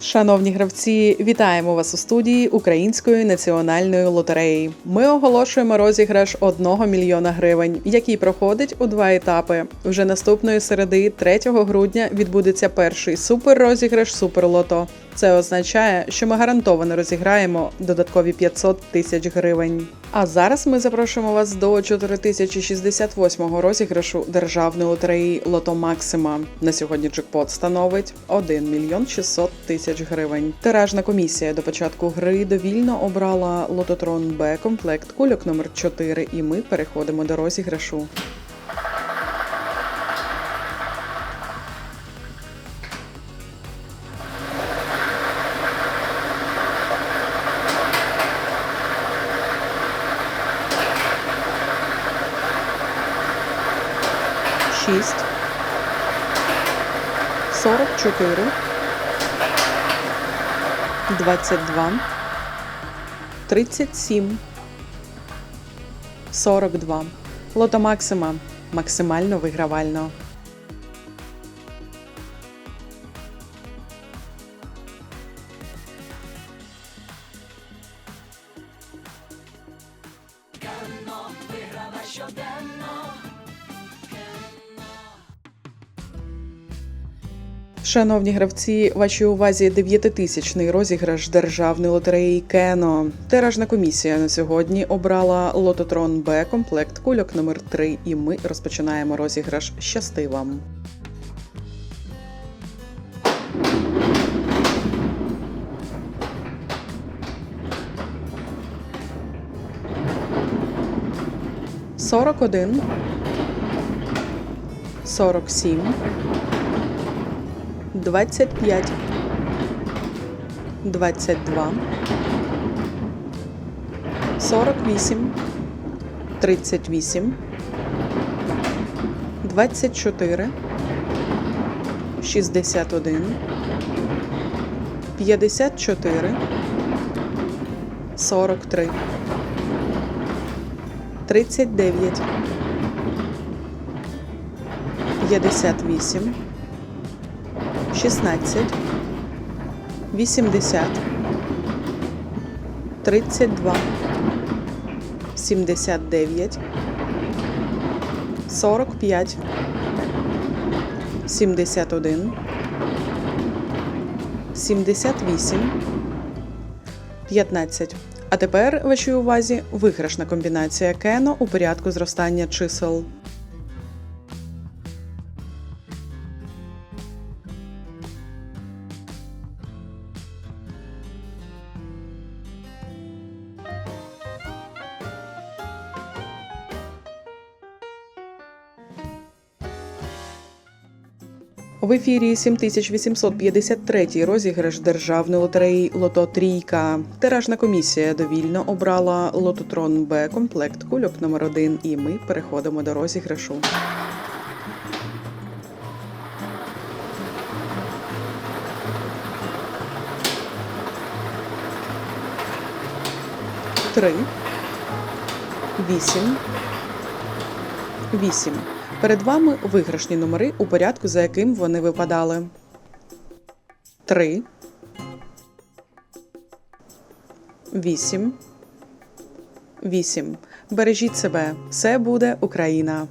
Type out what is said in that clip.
Шановні гравці, вітаємо вас у студії Української національної лотереї. Ми оголошуємо розіграш 1 мільйона гривень, який проходить у два етапи. Вже наступної середи, 3 грудня, відбудеться перший суперрозіграш Суперлото. Це означає, що ми гарантовано розіграємо додаткові 500 тисяч гривень. А зараз ми запрошуємо вас до 4068 розіграшу державної лотереї Лото Максима. На сьогодні джекпот становить 1 мільйон 600 тисяч гривень. Тиражна комісія до початку гри довільно обрала лототрон Б комплект кульок номер 4 і ми переходимо до розіграшу. Шість. Сорок чотири. Двадцять два. Тридцять сім. Сорок два. Лото Максима. Максимально вигравально. Шановні гравці, вашій увазі 9-тисячний розіграш державної лотереї Кено. Тиражна комісія на сьогодні обрала лототрон Б комплект кульок номер 3 і ми розпочинаємо розіграш. Щасти вам! Сорок один, сорок сім. 25, 22, 48, 38, 24, 61, 54, 43, 39, 58, 16, 80, 32, 79, 45, 71, 78, 15. А тепер вашій увазі виграшна комбінація кено у порядку зростання чисел. В ефірі 7853 розіграш державної лотереї Лото Трійка. Тиражна комісія довільно обрала лототрон Б комплект кульок номер 1 і ми переходимо до розіграшу. Три. Вісім. Вісім. Перед вами виграшні номери у порядку, за яким вони випадали. 3 8 8. Бережіть себе. Все буде Україна.